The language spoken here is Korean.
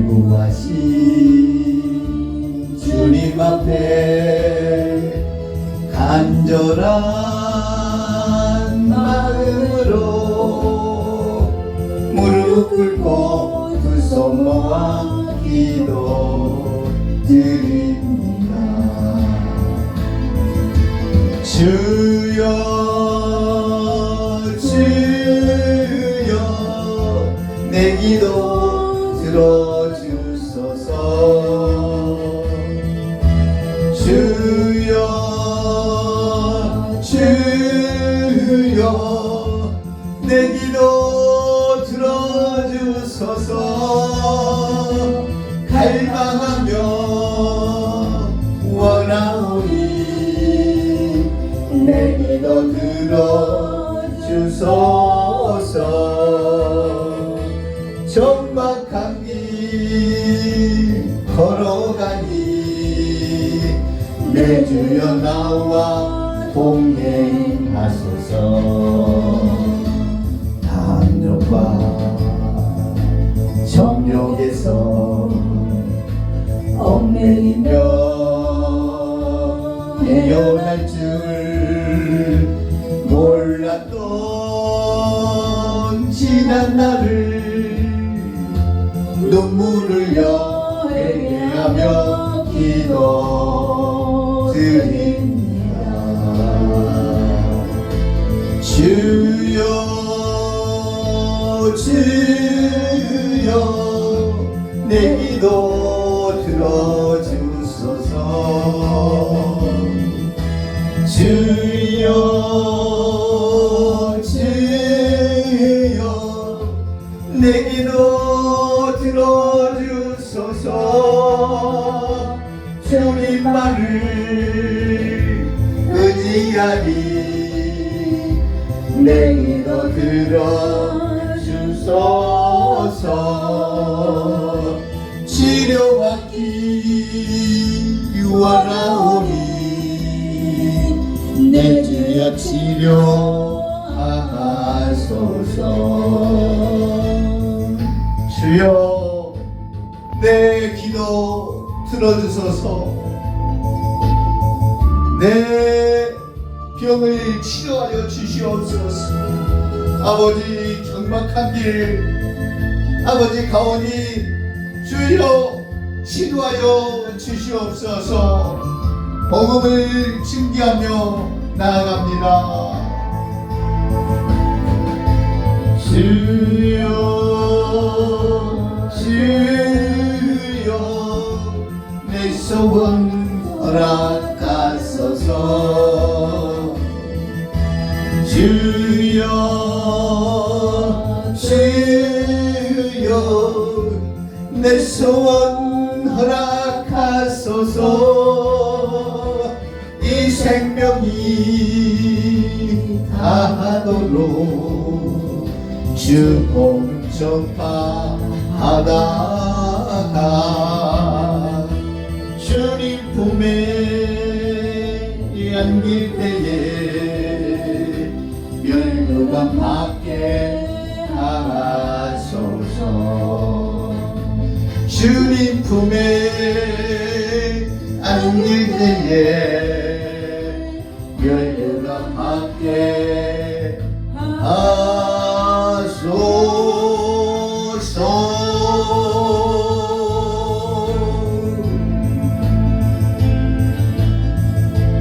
날 구하신 주님 앞에 간절한 마음으로 무릎 꿇고 두 손 모아 기도 드립니다. 주여 주여 내 기도 들어 주여 주여 내 기도 들어주소서. 갈망하며 원하오니 내 기도 들어주소서. 정막한 내 주여 나와 동행하소서. 담력과 정력에서 얽매이며 헤어날 줄 몰랐던 지난 날을 눈물을 회개하며 기도 주여 주여 내 기도 들어 의지하니 내 기도 들어주소서. 치료받기 원하오니 내 주여 치료하소서. 주여 내 기도 들어주소서 내 병을 치료하여 주시옵소서. 아버지 경막한 길 아버지 가오니 주여 치료하여 주시옵소서. 복음을 증기하며 나아갑니다. 주여 주여 내 소원 허 락하소서 주여 주여 내 소원 허락하소서. 이 생명이 다하도록 주봉 전파하다가 밖에 하소서. 주님 품에 안길 때에 멸류관 밖에 하소서